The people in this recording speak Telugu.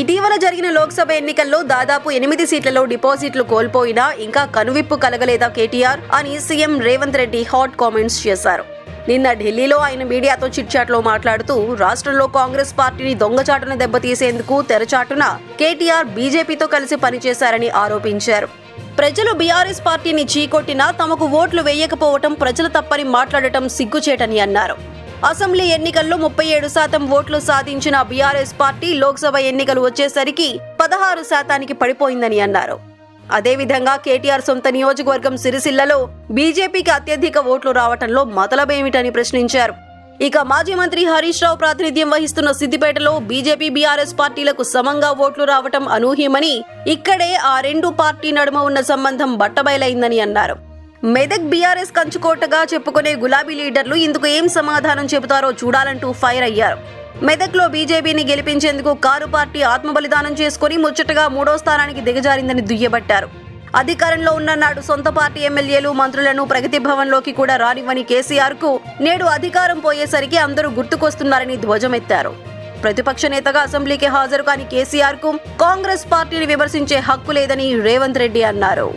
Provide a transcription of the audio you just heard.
ఇటీవల జరిగిన లోక్సభ ఎన్నికల్లో దాదాపు ఎనిమిది సీట్లలో డిపాజిట్లు కోల్పోయినా ఇంకా కనువిప్పు కలగలేదా కేటీఆర్ అని CM Revanth Reddy hot comments చేశారు. నిన్న ఢిల్లీలో ఆయన మీడియాతో చిట్చాట్లో మాట్లాడుతూ రాష్ట్రంలో కాంగ్రెస్ పార్టీని దొంగచాటున దెబ్బతీసేందుకు తెరచాటున కేటీఆర్ బీజేపీతో కలిసి పనిచేశారని ఆరోపించారు. ప్రజలు బీఆర్ఎస్ పార్టీని చీకొట్టినా తమకు ఓట్లు వేయకపోవటం ప్రజల తప్పని మాట్లాడటం సిగ్గుచేటని అన్నారు. అసెంబ్లీ ఎన్నికల్లో ముప్పై ఏడు శాతం ఓట్లు సాధించిన బీఆర్ఎస్ పార్టీ లోక్సభ ఎన్నికలు వచ్చేసరికి పదహారు శాతానికి పడిపోయిందని అన్నారు. అదేవిధంగా కేటీఆర్ సొంత నియోజకవర్గం సిరిసిల్లలో బీజేపీకి అత్యధిక ఓట్లు రావటంలో మతలబేమిటని ప్రశ్నించారు. ఇక మాజీ మంత్రి హరీష్ రావు ప్రాతినిధ్యం వహిస్తున్న సిద్దిపేటలో బీజేపీ బీఆర్ఎస్ పార్టీలకు సమంగా ఓట్లు రావటం అనూహ్యమని ఇక్కడే ఆ రెండు పార్టీ నడుమ ఉన్న సంబంధం బట్టబయలైందని అన్నారు. మెదక్ బీఆర్ఎస్ కంచుకోటగా చెప్పుకునే గులాబీ లీడర్లు ఇందుకు ఏం సమాధానం చెబుతారో చూడాలంటూ ఫైర్ అయ్యారు. మెదక్లో బీజేపీని గెలిపించేందుకు కారు పార్టీ ఆత్మబలిదానం చేసుకుని ముచ్చటగా మూడో స్థానానికి దిగజారిందని దుయ్యబట్టారు. అధికారంలో ఉన్న నాడు సొంత పార్టీ ఎమ్మెల్యేలు మంత్రులను ప్రగతి భవన్లోకి కూడా రానివ్వని కేసీఆర్కు నేడు అధికారం పోయేసరికి అందరూ గుర్తుకొస్తున్నారని ధ్వజమెత్తారు. ప్రతిపక్ష నేతగా అసెంబ్లీకి హాజరు కాని కేసీఆర్కు కాంగ్రెస్ పార్టీని విమర్శించే హక్కు లేదని రేవంత్ రెడ్డి అన్నారు.